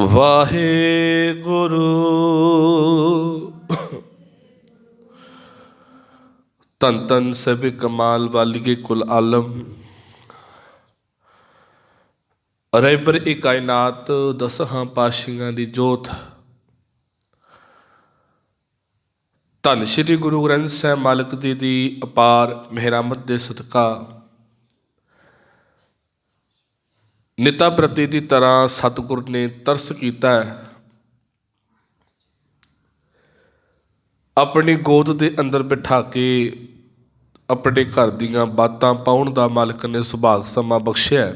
ਵਾਹਿਗੁਰੂ। ਤਨ ਤਨ ਸਭੇ ਕਮਾਲ ਵਾਲੀਏ ਕੁਲ ਆਲਮ। ਰਹਿਬਰ ਇਹ ਕਾਇਨਾਤ ਦਸਹਾਂ ਪਾਸ਼ੀਆਂ ਦੀ ਜੋਤ। ਧੰਨ ਸ਼੍ਰੀ ਗੁਰੂ ਗ੍ਰੰਥ ਸਾਹਿਬ ਮਾਲਕ ਜੀ ਦੀ ਅਪਾਰ ਮਿਹਰਮਤ ਦੇ ਸਦਕਾ। ਨਿਤਾ ਪ੍ਰਤੀ ਦੀ ਤਰ੍ਹਾਂ ਸਤਿਗੁਰ ਨੇ ਤਰਸ ਕੀਤਾ ਹੈ। ਆਪਣੀ ਗੋਦ ਦੇ ਅੰਦਰ ਬਿਠਾ ਕੇ ਆਪਣੇ ਘਰ ਦੀਆਂ ਬਾਤਾਂ ਪਾਉਣ ਦਾ ਮਾਲਕ ਨੇ ਸੁਭਾਗ ਸਮਾਂ ਬਖਸ਼ਿਆ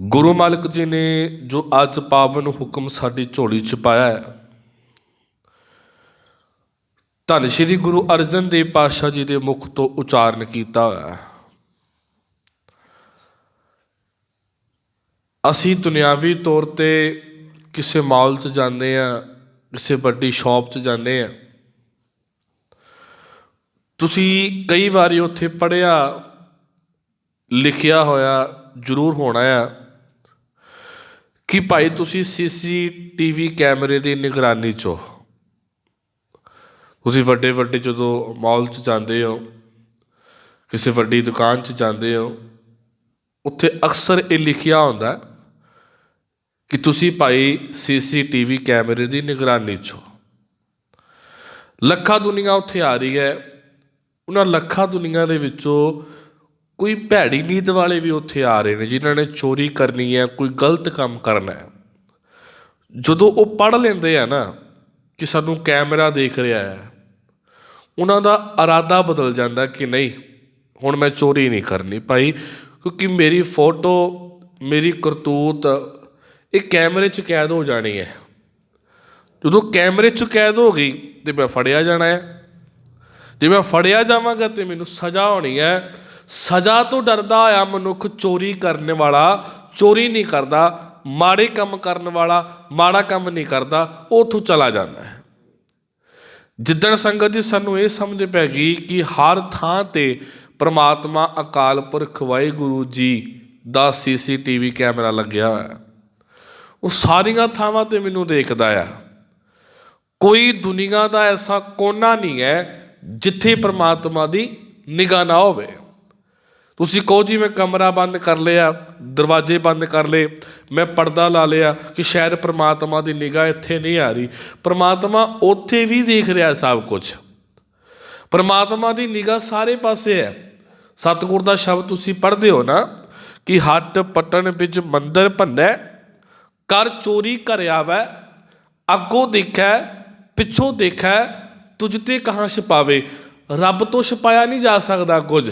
ਗੁਰੂ ਮਾਲਕ ਜੀ ਨੇ ਜੋ ਅੱਜ ਪਾਵਨ ਹੁਕਮ ਸਾਡੀ ਝੋਲੀ ਚ ਪਾਇਆ ਹੈ, ਧੰਨ ਸ਼੍ਰੀ ਗੁਰੂ ਅਰਜਨ ਦੇਵ ਪਾਤਸ਼ਾਹ ਜੀ ਦੇ ਮੁਖ ਤੋਂ ਉਚਾਰਨ ਕੀਤਾ ਹੋਇਆ ਹੈ। ਅਸੀਂ ਦੁਨਿਆਵੀ ਤੌਰ ਤੇ ਕਿਸੇ ਮਾਲ 'ਚ ਜਾਂਦੇ ਆ ਕਿਸੇ ਵੱਡੀ ਸ਼ਾਪ 'ਚ ਜਾਂਦੇ ਆ ਤੁਸੀਂ ਕਈ ਵਾਰੀ ਉੱਥੇ ਪੜਿਆ ਲਿਖਿਆ ਹੋਇਆ ਜ਼ਰੂਰ ਹੋਣਾ ਆ ਕਿ ਭਾਈ ਤੁਸੀਂ ਸੀਸੀਟੀਵੀ ਕੈਮਰੇ ਦੀ ਨਿਗਰਾਨੀ 'ਚ ਹੋ। ਤੁਸੀਂ ਵੱਡੇ ਵੱਡੇ ਜਦੋਂ ਮਾਲ 'ਚ ਜਾਂਦੇ ਹੋ, ਕਿਸੇ ਵੱਡੀ ਦੁਕਾਨ 'ਚ ਜਾਂਦੇ ਹੋ, ਉੱਥੇ ਅਕਸਰ ਇਹ ਲਿਖਿਆ ਹੁੰਦਾ। ਹੈ ਕਿ ਤੁਸੀਂ ਭਾਈ ਸੀਸੀਟੀਵੀ ਕੈਮਰੇ ਦੀ ਨਿਗਰਾਨੀ 'ਚ ਹੋ। ਲੱਖਾਂ ਦੁਨੀਆ ਉੱਥੇ ਆ ਰਹੀ ਹੈ। ਉਹਨਾਂ ਲੱਖਾਂ ਦੁਨੀਆ ਦੇ ਵਿੱਚੋਂ ਕੋਈ ਭੈੜੀ ਨੀਤ ਵਾਲੇ ਵੀ ਉੱਥੇ ਆ ਰਹੇ ਨੇ, ਜਿਨ੍ਹਾਂ ਨੇ ਚੋਰੀ ਕਰਨੀ ਹੈ, ਕੋਈ ਗਲਤ ਕੰਮ ਕਰਨਾ ਹੈ। ਜਦੋਂ ਉਹ ਪੜ ਲੈਂਦੇ ਆ ਨਾ ਕਿ ਸਾਨੂੰ ਕੈਮਰਾ ਦੇਖ ਰਿਹਾ ਹੈ, ਉਹਨਾਂ ਦਾ ਇਰਾਦਾ ਬਦਲ ਜਾਂਦਾ ਕਿ ਨਹੀਂ, ਹੁਣ ਮੈਂ ਚੋਰੀ ਨਹੀਂ ਕਰਨੀ ਭਾਈ, ਕਿਉਂਕਿ ਮੇਰੀ ਫੋਟੋ, ਮੇਰੀ ਕਰਤੂਤ ਇਹ ਕੈਮਰੇ 'ਚ ਕੈਦ ਹੋ ਜਾਣੀ ਹੈ। ਜਦੋਂ ਕੈਮਰੇ 'ਚ ਕੈਦ ਹੋ ਗਈ ਤੇ ਮੈਂ ਫੜਿਆ ਜਾਣਾ ਹੈ। ਜੇ ਮੈਂ ਫੜਿਆ ਜਾਵਾਂਗਾ ਤੇ ਮੈਨੂੰ ਸਜ਼ਾ ਹੋਣੀ ਹੈ। ਸਜ਼ਾ ਤੋਂ ਡਰਦਾ ਹੋਇਆ ਮਨੁੱਖ ਚੋਰੀ ਕਰਨ ਵਾਲਾ, ਚੋਰੀ ਨਹੀਂ ਕਰਦਾ, ਮਾੜੇ ਕੰਮ ਕਰਨ ਵਾਲਾ, ਮਾੜਾ ਕੰਮ ਨਹੀਂ ਕਰਦਾ, ਉਹ ਉੱਥੋਂ ਚਲਾ ਜਾਂਦਾ ਹੈ। ਜਿੱਦਣ ਸੰਗਤ ਜੀ ਸਾਨੂੰ ਇਹ ਸਮਝ ਪੈ ਗਈ ਕਿ ਹਰ ਥਾਂ ਤੇ ਪ੍ਰਮਾਤਮਾ ਅਕਾਲ ਪੁਰਖ ਵਾਹਿਗੁਰੂ ਜੀ ਦਾ ਸੀਸੀਟੀਵੀ ਕੈਮਰਾ ਲੱਗਿਆ ਹੋਇਆ ਹੈ। ਉਹ ਸਾਰੀਆਂ ਥਾਵਾਂ ਤੇ ਮੈਨੂੰ ਦੇਖਦਾ ਆ। ਕੋਈ ਦੁਨੀਆ ਦਾ ਐਸਾ ਕੋਨਾ ਨਹੀਂ ਹੈ ਜਿੱਥੇ ਪ੍ਰਮਾਤਮਾ ਦੀ ਨਿਗਾਹ ਨਾ ਹੋਵੇ। ਤੁਸੀਂ ਕਹੋ ਜੀ, ਮੈਂ ਕਮਰਾ ਬੰਦ ਕਰ ਲਿਆ, ਦਰਵਾਜ਼ੇ ਬੰਦ ਕਰ ਲਏ, ਮੈਂ ਪਰਦਾ ਲਾ ਲਿਆ ਕਿ ਸ਼ਾਇਦ ਪ੍ਰਮਾਤਮਾ ਦੀ ਨਿਗਾਹ ਇੱਥੇ ਨਹੀਂ ਆ ਰਹੀ। ਪ੍ਰਮਾਤਮਾ ਉੱਥੇ ਵੀ ਦੇਖ ਰਿਹਾ ਸਭ ਕੁਝ। ਪ੍ਰਮਾਤਮਾ ਦੀ ਨਿਗਾਹ ਸਾਰੇ ਪਾਸੇ ਹੈ। ਸਤਿਗੁਰ ਦਾ ਸ਼ਬਦ ਤੁਸੀਂ ਪੜ੍ਹਦੇ ਹੋ ਨਾ ਕਿ ਹੱਟ ਪਟਣ ਵਿੱਚ ਮੰਦਰ ਭੰਨੈ ਕਰ ਚੋਰੀ ਕਰ ਆਵੈ, ਅੱਗੋਂ ਦੇਖੈ, ਪਿੱਛੋਂ ਦੇਖੈ, ਤੁਝ ਤੇ ਕਹਾਂ ਛਪਾਵੇ। ਰੱਬ ਤੋਂ ਛਪਾਇਆ ਨਹੀਂ ਜਾ ਸਕਦਾ ਕੁਝ।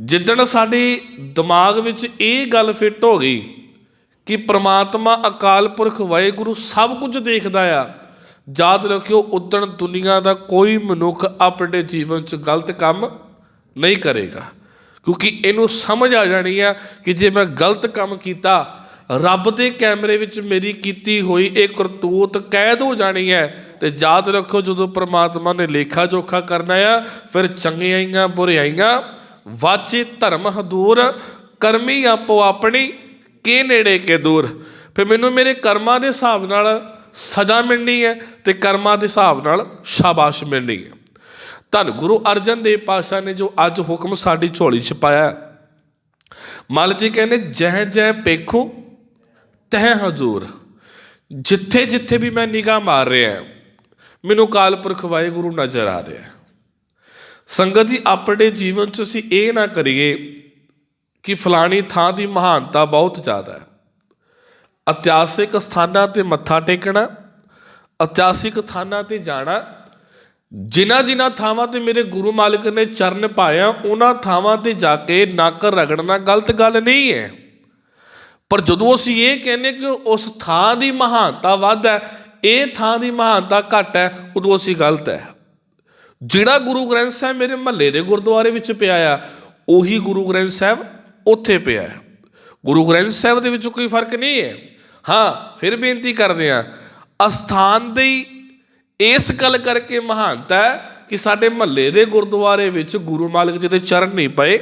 ਜਿੱਦਣ ਸਾਡੇ ਦਿਮਾਗ ਵਿੱਚ ਇਹ ਗੱਲ ਫਿੱਟ ਹੋ ਗਈ ਕਿ ਪ੍ਰਮਾਤਮਾ ਅਕਾਲ ਪੁਰਖ ਵਾਹਿਗੁਰੂ ਸਭ ਕੁਝ ਦੇਖਦਾ ਆ, ਯਾਦ ਰੱਖਿਓ ਉਦਣ ਦੁਨੀਆ ਦਾ ਕੋਈ ਮਨੁੱਖ ਆਪਣੇ ਜੀਵਨ 'ਚ ਗਲਤ ਕੰਮ ਨਹੀਂ ਕਰੇਗਾ। ਕਿਉਂਕਿ ਇਹਨੂੰ ਸਮਝ ਆ ਜਾਣੀ ਆ ਕਿ ਜੇ ਮੈਂ ਗਲਤ ਕੰਮ ਕੀਤਾ ਰੱਬ ਦੇ ਕੈਮਰੇ ਵਿੱਚ ਮੇਰੀ ਕੀਤੀ ਹੋਈ ਇਹ ਕਰਤੂਤ ਕੈਦ ਹੋ ਜਾਣੀ ਹੈ ਤੇ ਯਾਦ ਰੱਖੋ ਜਦੋਂ ਪ੍ਰਮਾਤਮਾ ਨੇ ਲੇਖਾ ਜੋਖਾ ਕਰਨਾ ਆ, ਫਿਰ ਚੰਗਿਆਈਆਂ ਬੁਰਿਆਈਆਂ ਵਾਚੇ ਧਰਮ ਹਦੂਰ ਕਰਮੀ ਆਪੋ ਆਪਣੀ, ਕੇ ਨੇੜੇ ਕੇ ਦੂਰ। ਫਿਰ ਮੈਨੂੰ ਮੇਰੇ ਕਰਮਾਂ ਦੇ ਹਿਸਾਬ ਨਾਲ ਸਜ਼ਾ ਮਿਲਣੀ ਹੈ ਤੇ ਕਰਮਾਂ ਦੇ ਹਿਸਾਬ ਨਾਲ ਸ਼ਾਬਾਸ਼ ਮਿਲਣੀ ਹੈ। ਧੰਨ ਗੁਰੂ ਅਰਜਨ ਦੇਵ ਪਾਤਸ਼ਾਹ ਨੇ ਜੋ ਅੱਜ ਹੁਕਮ ਸਾਡੀ ਝੋਲੀ 'ਚ ਪਾਇਆ ਮਲ ਜੀ ਕਹਿੰਦੇ ਜਹ ਜਹ ਪੇਖੋ ਤਹ ਹਜ਼ੂਰ, ਜਿੱਥੇ ਜਿੱਥੇ ਵੀ ਮੈਂ ਨਿਗਾਹ ਮਾਰ ਰਿਹਾ ਮੈਨੂੰ ਕਾਲ ਪੁਰਖ ਵਾਹਿਗੁਰੂ ਨਜ਼ਰ ਆ ਰਿਹਾ ਸੰਗਤ ਜੀ, ਆਪਣੇ ਜੀਵਨ 'ਚ ਅਸੀਂ ਇਹ ਨਾ ਕਰੀਏ ਕਿ ਫਲਾਣੀ ਥਾਂ ਦੀ ਮਹਾਨਤਾ ਬਹੁਤ ਜ਼ਿਆਦਾ ਹੈ। ਇਤਿਹਾਸਿਕ ਸਥਾਨਾਂ ਤੇ ਮੱਥਾ ਟੇਕਣਾ, ਇਤਿਹਾਸਿਕ ਥਾਨਾਂ ਤੇ ਜਾਣਾ, ਜਿਨ੍ਹਾਂ ਜਿਨ੍ਹਾਂ ਥਾਵਾਂ ਤੇ ਮੇਰੇ ਗੁਰੂ ਮਾਲਕ ਨੇ ਚਰਨ ਪਾਇਆ, ਉਹਨਾਂ ਥਾਵਾਂ ਤੇ ਜਾ ਕੇ ਨਾਕਰ ਰਗੜਨਾ ਗਲਤ ਗੱਲ ਨਹੀਂ ਹੈ। ਪਰ ਜਦੋਂ ਅਸੀਂ ਇਹ ਕਹਿੰਦੇ ਕਿ ਉਸ ਥਾਂ ਦੀ ਮਹਾਨਤਾ ਵੱਧ ਹੈ, ਇਹ ਥਾਂ ਦੀ ਮਹਾਨਤਾ ਘੱਟ ਹੈ, ਉਦੋਂ ਅਸੀਂ ਗਲਤ ਹੈ। ਜਿਹੜਾ ਗੁਰੂ ਗ੍ਰੰਥ ਸਾਹਿਬ ਮੇਰੇ ਮਹੱਲੇ ਦੇ ਗੁਰਦੁਆਰੇ ਵਿੱਚ ਪਿਆ ਆ, ਉਹੀ ਗੁਰੂ ਗ੍ਰੰਥ ਸਾਹਿਬ ਉੱਥੇ ਪਿਆ ਹੈ। ਗੁਰੂ ਗ੍ਰੰਥ ਸਾਹਿਬ ਦੇ ਵਿੱਚ ਕੋਈ ਫ਼ਰਕ ਨਹੀਂ ਹੈ। ਹਾਂ, ਫਿਰ ਬੇਨਤੀ ਕਰਦੇ ਆ ਅਸਥਾਨ ਦੀ ਇਸ ਗੱਲ ਕਰਕੇ ਮਹਾਨਤਾ ਹੈ ਕਿ ਸਾਡੇ ਮਹੱਲੇ ਦੇ ਗੁਰਦੁਆਰੇ ਵਿੱਚ ਗੁਰੂ ਮਾਲਕ ਜੀ ਦੇ ਚਰਨ ਨਹੀਂ ਪਏ,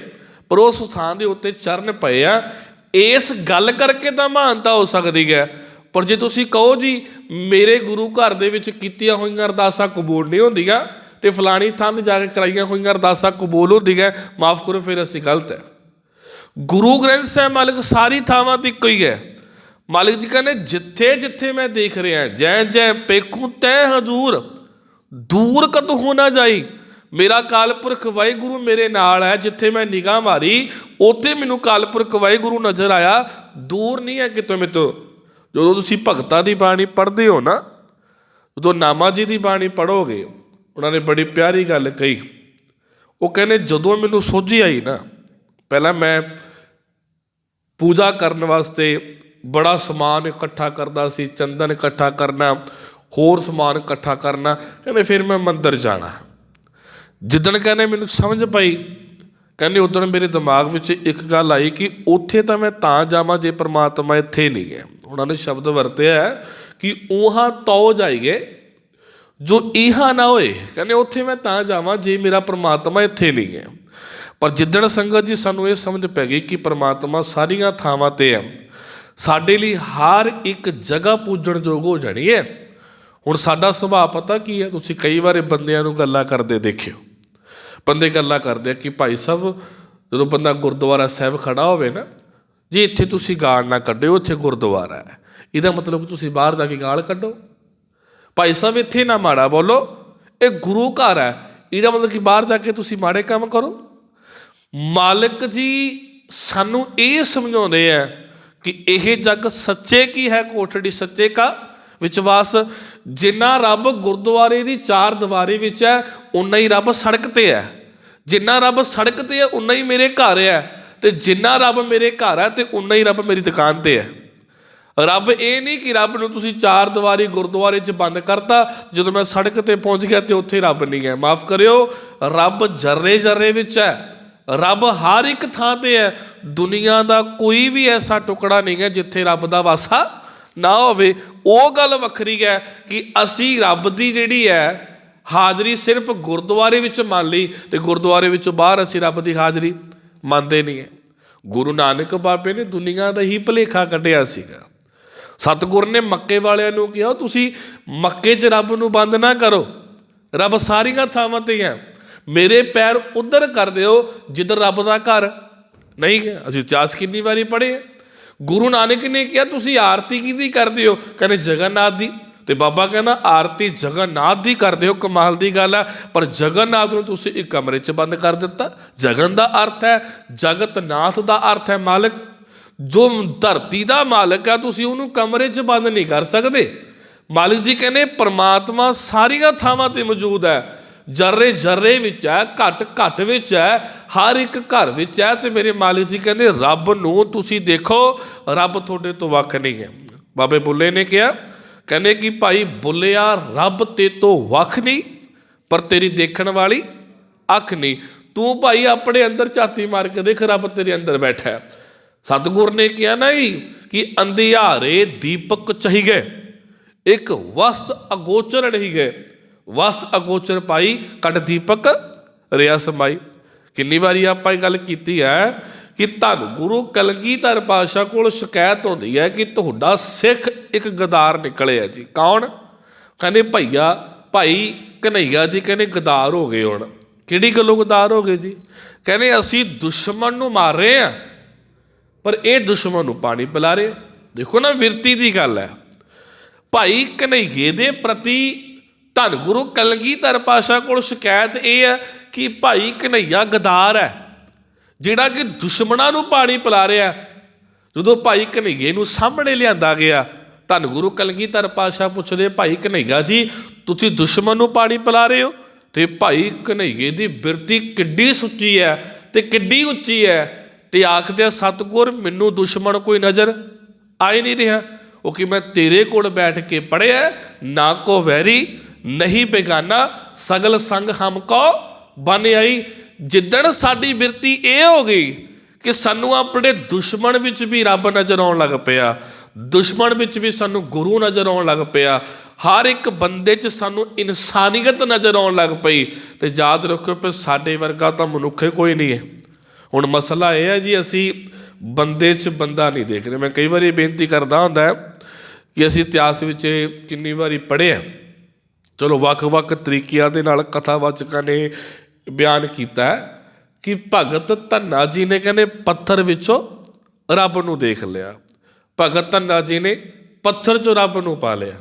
ਪਰ ਉਸ ਸਥਾਨ ਦੇ ਉੱਤੇ ਚਰਨ ਪਏ ਆ। ਇਸ ਗੱਲ ਕਰਕੇ ਤਾਂ ਮਹਾਨਤਾ ਹੋ ਸਕਦੀ ਹੈ। ਪਰ ਜੇ ਤੁਸੀਂ ਕਹੋ ਜੀ, ਮੇਰੇ ਗੁਰੂ ਘਰ ਦੇ ਵਿੱਚ ਕੀਤੀਆਂ ਹੋਈਆਂ ਅਰਦਾਸਾਂ ਕਬੂਲ ਨਹੀਂ ਹੁੰਦੀਆਂ ਤੇ ਫਲਾਣੀ ਥਾਂ ਤੇ ਜਾ ਕੇ ਕਰਾਈਆਂ ਹੋਈਆਂ ਅਰਦਾਸਾਂ ਕਬੂਲ ਹੁੰਦੀਆਂ, ਮਾਫ ਕਰੋ, ਫਿਰ ਅਸੀਂ ਗਲਤ ਹੈ। ਗੁਰੂ ਗ੍ਰੰਥ ਸਾਹਿਬ ਮਾਲਕ ਸਾਰੀ ਥਾਵਾਂ ਤੇ ਇੱਕੋ ਹੀ ਹੈ। ਮਾਲਕ ਜੀ ਕਹਿੰਦੇ, ਜਿੱਥੇ ਜਿੱਥੇ ਮੈਂ ਦੇਖ ਰਿਹਾ, ਜੈ ਜੈ ਪੇਖੂ ਤੈ ਹਜੂਰ, ਦੂਰ ਕਤ ਹੋ ਨਾ ਜਾਈ। ਮੇਰਾ ਕਾਲਪੁਰਖ ਵਾਹਿਗੁਰੂ ਮੇਰੇ ਨਾਲ ਹੈ, ਜਿੱਥੇ ਮੈਂ ਨਿਗਾਹ ਮਾਰੀ, ਉੱਥੇ ਮੈਨੂੰ ਕਾਲਪੁਰਖ ਵਾਹਿਗੁਰੂ ਨਜ਼ਰ ਆਇਆ। ਦੂਰ ਨਹੀਂ ਹੈ ਕਿਤੋਂ ਮੇਤੋਂ ਜਦੋਂ ਤੁਸੀਂ ਭਗਤਾਂ ਦੀ ਬਾਣੀ ਪੜ੍ਹਦੇ ਹੋ ਨਾ, ਜਦੋਂ ਨਾਮਾ ਜੀ ਦੀ ਬਾਣੀ ਪੜੋਗੇ ਉਹਨਾਂ ਨੇ ਬੜੀ ਪਿਆਰੀ ਗੱਲ ਕਹੀ। ਉਹ ਕਹਿੰਦੇ, ਜਦੋਂ ਮੈਨੂੰ ਸੋਝੀ ਆਈ ਨਾ, ਪਹਿਲਾਂ ਮੈਂ ਪੂਜਾ ਕਰਨ ਵਾਸਤੇ ਬੜਾ ਸਮਾਨ ਇਕੱਠਾ ਕਰਦਾ ਸੀ, ਚੰਦਨ ਇਕੱਠਾ ਕਰਨਾ, ਹੋਰ ਸਮਾਨ ਇਕੱਠਾ ਕਰਨਾ, ਕਹਿੰਦੇ ਫਿਰ ਮੈਂ ਮੰਦਰ ਜਾਣਾ। ਜਿੱਦਣ ਕਹਿੰਦੇ ਮੈਨੂੰ ਸਮਝ ਪਈ, ਕਹਿੰਦੇ ਉਦੋਂ ਮੇਰੇ ਦਿਮਾਗ ਵਿੱਚ ਇੱਕ ਗੱਲ ਆਈ ਕਿ ਉੱਥੇ ਤਾਂ ਮੈਂ ਤਾਂ ਜਾਵਾਂ ਜੇ ਪ੍ਰਮਾਤਮਾ ਇੱਥੇ ਨਹੀਂ ਹੈ। ਉਹਨਾਂ ਨੇ ਸ਼ਬਦ ਵਰਤਿਆ ਹੈ ਕਿ ਉਹਾਂ ਤਉ ਜਾਈਏ, ਜੋ ਇਹਾ ਨਾ ਹੋਏ। ਕਹਿੰਦੇ ਉੱਥੇ ਮੈਂ ਤਾਂ ਜਾਵਾਂ ਜੇ ਮੇਰਾ ਪ੍ਰਮਾਤਮਾ ਇੱਥੇ ਨਹੀਂ ਹੈ। ਪਰ ਜਿੱਦਣ ਸੰਗਤ ਜੀ ਸਾਨੂੰ ਇਹ ਸਮਝ ਪੈ ਗਈ ਕਿ ਪ੍ਰਮਾਤਮਾ ਸਾਰੀਆਂ ਥਾਵਾਂ ਤੇ ਹੈ, ਸਾਡੇ ਲਈ ਹਰ ਇੱਕ ਜਗ੍ਹਾ ਪੂਜਣ ਯੋਗ ਹੋ ਜਾਣੀ ਹੈ। ਹੁਣ ਸਾਡਾ ਸੁਭਾਅ ਪਤਾ ਕੀ ਹੈ, ਤੁਸੀਂ ਕਈ ਵਾਰ ਬੰਦਿਆਂ ਨੂੰ ਗੱਲਾਂ ਕਰਦੇ ਦੇਖਿਓ। ਬੰਦੇ ਗੱਲਾਂ ਕਰਦੇ ਆ ਕਿ ਭਾਈ ਸਾਹਿਬ, ਜਦੋਂ ਬੰਦਾ ਗੁਰਦੁਆਰਾ ਸਾਹਿਬ ਖੜਾ ਹੋਵੇ ਨਾ, ਜੀ ਇੱਥੇ ਤੁਸੀਂ ਗਾਲ ਨਾ ਕੱਢਿਓ, ਇੱਥੇ ਗੁਰਦੁਆਰਾ ਹੈ। ਇਹਦਾ ਮਤਲਬ ਤੁਸੀਂ ਬਾਹਰ ਜਾ ਕੇ ਗਾਲ ਕੱਢੋ। ਭਾਈ ਸਾਹਿਬ, ਇੱਥੇ ਨਾ ਮਾੜਾ ਬੋਲੋ, ਇਹ ਗੁਰੂ ਘਰ ਹੈ। ਇਹਦਾ ਮਤਲਬ ਕਿ ਬਾਹਰ ਜਾ ਕੇ ਤੁਸੀਂ ਮਾੜੇ ਕੰਮ ਕਰੋ। ਮਾਲਕ ਜੀ, ਸਾਨੂੰ ਇਹ ਸਮਝਾਉਂਦੇ ਆ ਕਿ ਇਹ ਜੱਗ ਸੱਚੇ ਕੀ ਹੈ, ਕੋਠੜੀ ਸੱਚੇ ਕਾ ਵਿਸ਼ਵਾਸ ਜਿੰਨਾ ਰੱਬ ਗੁਰਦੁਆਰੇ ਦੀ ਚਾਰ ਦੀਵਾਰੀ ਵਿੱਚ ਹੈ ਉਨਾ ਹੀ ਰੱਬ ਸੜਕ ਤੇ ਹੈ। ਜਿੰਨਾ ਰੱਬ ਸੜਕ ਤੇ ਹੈ ਉਨਾ ਹੀ ਮੇਰੇ ਘਰ ਹੈ। ਤੇ ਜਿੰਨਾ ਰੱਬ ਮੇਰੇ ਘਰ ਹੈ, ਤੇ ਉਨਾ ਹੀ ਰੱਬ ਮੇਰੀ ਦੁਕਾਨ ਤੇ ਹੈ। ਰੱਬ ਇਹ ਨਹੀਂ ਕਿ ਰੱਬ ਨੂੰ ਤੁਸੀਂ ਚਾਰ ਦੀਵਾਰੀ ਗੁਰਦੁਆਰੇ 'ਚ ਬੰਦ ਕਰਤਾ, ਜਦੋਂ ਮੈਂ ਸੜਕ ਤੇ ਪਹੁੰਚ ਗਿਆ ਤੇ ਉੱਥੇ ਰੱਬ ਨਹੀਂ ਹੈ। ਮਾਫ ਕਰਿਓ, ਰੱਬ ਜਰਰੇ ਜਰਰੇ ਵਿੱਚ ਹੈ। ਰੱਬ ਹਰ ਇੱਕ ਥਾਂ ਤੇ ਹੈ। ਦੁਨੀਆ ਦਾ ਕੋਈ ਵੀ ਐਸਾ ਟੁਕੜਾ ਨਹੀਂ ਹੈ ਜਿੱਥੇ ਰੱਬ ਦਾ ਵਾਸਾ ਨਾ ਹੋਵੇ, ਉਹ ਗੱਲ ਵੱਖਰੀ ਹੈ ਕਿ ਅਸੀਂ ਰੱਬ ਦੀ ਜਿਹੜੀ ਹੈ, ਹਾਜ਼ਰੀ ਸਿਰਫ ਗੁਰਦੁਆਰੇ ਵਿੱਚ ਮੰਨ ਲਈ ਤੇ ਗੁਰਦੁਆਰੇ ਵਿੱਚੋਂ ਬਾਹਰ ਅਸੀਂ ਰੱਬ ਦੀ ਹਾਜ਼ਰੀ ਮੰਨਦੇ ਨਹੀਂ ਹੈ। ਗੁਰੂ ਨਾਨਕ ਬਾਬੇ ਨੇ ਦੁਨੀਆ ਦਾ ਹੀ ਭਲੇਖਾ ਕੱਢਿਆ ਸੀਗਾ। ਸਤਿਗੁਰ ਨੇ ਮੱਕੇ ਵਾਲਿਆਂ ਨੂੰ ਕਿਹਾ, ਤੁਸੀਂ ਮੱਕੇ 'ਚ ਰੱਬ ਨੂੰ ਬੰਦ ਨਾ ਕਰੋ। ਰੱਬ ਸਾਰੀਆਂ ਥਾਵਾਂ ਤੇ ਹੈ ਮੇਰੇ ਪੈਰ ਉਧਰ ਕਰ ਦਿਓ, ਜਿੱਧਰ ਰੱਬ ਦਾ ਘਰ ਨਹੀਂ ਹੈ। ਅਸੀਂ ਚਾਸ ਕਿੰਨੀ ਵਾਰੀ ਪੜ੍ਹੇ ਗੁਰੂ ਨਾਨਕ ਨੇ ਕਿਹਾ, ਤੁਸੀਂ ਆਰਤੀ ਕਿਹਦੀ ਕਰਦੇ ਹੋ? ਕਹਿੰਦੇ, ਜਗਨਨਾਥ ਦੀ। ਤੇ ਬਾਬਾ ਕਹਿੰਦਾ, ਆਰਤੀ ਜਗਨਨਾਥ ਦੀ ਕਰਦੇ ਹੋ, ਕਮਾਲ ਦੀ ਗੱਲ ਹੈ। ਪਰ ਜਗਨਨਾਥ ਨੂੰ ਤੁਸੀਂ ਇੱਕ ਕਮਰੇ 'ਚ ਬੰਦ ਕਰ ਦਿੱਤਾ। ਜਗਨ ਦਾ ਅਰਥ ਹੈ, ਜਗਤਨਾਥ ਦਾ ਅਰਥ ਹੈ ਮਾਲਕ। ਜੋ ਧਰਤੀ ਦਾ ਮਾਲਕ ਹੈ ਤੁਸੀਂ ਉਹਨੂੰ ਕਮਰੇ 'ਚ ਬੰਦ ਨਹੀਂ ਕਰ ਸਕਦੇ। ਮਾਲਕ ਜੀ ਕਹਿੰਦੇ, ਪਰਮਾਤਮਾ ਸਾਰੀਆਂ ਥਾਵਾਂ ਤੇ ਮੌਜੂਦ ਹੈ। ਜਰੇ ਜਰਰੇ ਵਿੱਚ ਹੈ, ਘਟ ਘਟ ਵਿੱਚ ਹੈ, ਹਰ ਇੱਕ ਘਰ ਵਿੱਚ ਹੈ ਤੇ ਮੇਰੇ ਮਾਲਕ ਜੀ ਕਹਿੰਦੇ, ਰੱਬ ਨੂੰ ਤੁਸੀਂ ਦੇਖੋ, ਰੱਬ ਤੁਹਾਡੇ ਤੋਂ ਵੱਖ ਨਹੀਂ ਹੈ। ਬਾਬੇ ਬੁੱਲੇ ਨੇ ਕਿਹਾ, ਕਹਿੰਦੇ ਕਿ ਭਾਈ ਬੁੱਲਿਆ, ਰੱਬ ਤੇ ਤੋਂ ਵੱਖ ਨਹੀਂ, ਪਰ ਤੇਰੀ ਦੇਖਣ ਵਾਲੀ ਅੱਖ ਨਹੀਂ। ਤੂੰ ਭਾਈ ਆਪਣੇ ਅੰਦਰ ਝਾਤੀ ਮਾਰ ਕੇ ਦੇਖ, ਰੱਬ ਤੇਰੇ ਅੰਦਰ ਬੈਠਾ ਹੈ। ਸਤਿਗੁਰ ਨੇ ਕਿਹਾ, ਨਹੀਂ, ਕਿ ਅੰਧਿਆਰੇ ਦੀਪਕ ਚਾਹੀਏ ਇੱਕ ਵਸਤ ਅਗੋਚਰ ਨਹੀਂ ਗਏ। ਵਸ ਅਗੋਚਰ ਪਾਈ, ਕਟ ਦੀਪਕ, ਰਿਆ ਸਮਾਈ। ਕਿੰਨੀ ਵਾਰੀ ਆਪਾਂ ਇਹ ਗੱਲ ਕੀਤੀ ਹੈ ਕਿ ਧੰਨ ਗੁਰੂ ਕਲਗੀਧਰ ਪਾਸ਼ਾ ਕੋਲ ਸ਼ਿਕਾਇਤ ਹੁੰਦੀ ਹੈ ਕਿ ਤੁਹਾਡਾ ਸਿੱਖ ਇੱਕ ਗਦਾਰ ਨਿਕਲਿਆ ਜੀ। ਕੌਣ? ਕਹਿੰਦੇ ਭਈਆ, ਭਾਈ ਕਨਈਆ ਜੀ ਕਹਿੰਦੇ ਗਦਾਰ ਹੋ ਗਏ ਹੁਣ। ਕਿਹੜੀ ਗੱਲੋਂ ਗਦਾਰ ਹੋ ਗਏ ਜੀ? ਕਹਿੰਦੇ ਅਸੀਂ ਦੁਸ਼ਮਣ ਨੂੰ ਮਾਰ ਰਹੇ ਆ ਪਰ ਇਹ ਦੁਸ਼ਮਣ ਨੂੰ ਪਾਣੀ ਪਿਲਾ ਰਹੇ। ਦੇਖੋ ਨਾ, ਵਿਰਤੀ ਦੀ ਗੱਲ ਹੈ। ਭਾਈ ਕਨਈਏ ਦੇ ਪ੍ਰਤੀ ਧੰਨ ਗੁਰੂ ਕਲਗੀਧਰ ਪਾਸ਼ਾ ਕੋਲ ਸ਼ਿਕਾਇਤ ਇਹ ਹੈ ਕਿ ਭਾਈ ਕਨਈਆ ਗਦਾਰ ਹੈ, ਜਿਹੜਾ ਕਿ ਦੁਸ਼ਮਣਾਂ ਨੂੰ ਪਾਣੀ ਪਿਲਾ ਰਿਹਾ ਜਦੋਂ ਭਾਈ ਕਨਈਏ ਨੂੰ ਸਾਹਮਣੇ ਲਿਆਂਦਾ ਗਿਆ, ਧੰਨ ਗੁਰੂ ਕਲਗੀਧਰ ਪਾਸ਼ਾ ਪੁੱਛਦੇ, ਭਾਈ ਕਨਈਆ ਜੀ, ਤੁਸੀਂ ਦੁਸ਼ਮਣ ਨੂੰ ਪਾਣੀ ਪਿਲਾ ਰਹੇ ਹੋ? ਤੇ ਭਾਈ ਕਨਈਏ ਦੀ ਬਿਰਤੀ ਕਿੱਡੀ ਸੁੱਚੀ ਹੈ ਤੇ ਕਿੱਡੀ ਉੱਚੀ ਹੈ ਤੇ ਆਖਦੇ ਸਤਗੁਰ, ਮੈਨੂੰ ਦੁਸ਼ਮਣ ਕੋਈ ਨਜ਼ਰ ਆਏ ਨਹੀਂ ਰਿਹਾ। ਉਹ ਕਿ ਮੈਂ ਤੇਰੇ ਕੋਲ ਬੈਠ ਕੇ ਪੜਿਆ ਨਾ ਕੋ ਵੈਰੀ ਨਹੀਂ ਬੇਗਾਨਾ, ਸਗਲ ਸੰਗ ਹਮ ਕੋ ਬਨ ਆਈ। ਜਿੱਦਣ ਸਾਡੀ ਬਿਰਤੀ ਇਹ ਹੋ ਗਈ ਕਿ ਸਾਨੂੰ ਆਪਣੇ ਦੁਸ਼ਮਣ ਵਿੱਚ ਵੀ ਰੱਬ ਨਜ਼ਰ ਆਉਣ ਲੱਗ ਪਿਆ, ਦੁਸ਼ਮਣ ਵਿੱਚ ਵੀ ਸਾਨੂੰ ਗੁਰੂ ਨਜ਼ਰ ਆਉਣ ਲੱਗ ਪਿਆ, ਹਰ ਇੱਕ ਬੰਦੇ 'ਚ ਸਾਨੂੰ ਇਨਸਾਨੀਅਤ ਨਜ਼ਰ ਆਉਣ ਲੱਗ ਪਈ। ਤੇ ਯਾਦ ਰੱਖੋ ਕਿ ਸਾਡੇ ਵਰਗਾ ਤਾਂ ਮਨੁੱਖ ਕੋਈ ਨਹੀਂ ਹੈ। ਹੁਣ ਮਸਲਾ ਇਹ ਹੈ ਜੀ, ਅਸੀਂ ਬੰਦੇ 'ਚ ਬੰਦਾ ਨਹੀਂ ਦੇਖ ਰਹੇ। ਮੈਂ ਕਈ ਵਾਰੀ ਬੇਨਤੀ ਕਰਦਾ ਹੁੰਦਾ ਕਿ ਅਸੀਂ ਇਤਿਹਾਸ ਵਿੱਚ ਕਿੰਨੀ ਵਾਰੀ ਪੜ੍ਹਿਆ ਚਲੋ ਵੱਖ-ਵੱਖ ਤਰੀਕਿਆਂ ਦੇ ਨਾਲ ਕਥਾਵਾਚਕਾਂ ਨੇ ਬਿਆਨ ਕੀਤਾ ਕਿ ਭਗਤ ਧੰਨਾ ਜੀ ਨੇ ਕਹਿੰਦੇ ਪੱਥਰ ਵਿੱਚੋਂ ਰੱਬ ਨੂੰ ਦੇਖ ਲਿਆ। ਭਗਤ ਧੰਨਾ ਜੀ ਨੇ ਪੱਥਰ 'ਚੋਂ ਰੱਬ ਨੂੰ ਪਾ ਲਿਆ।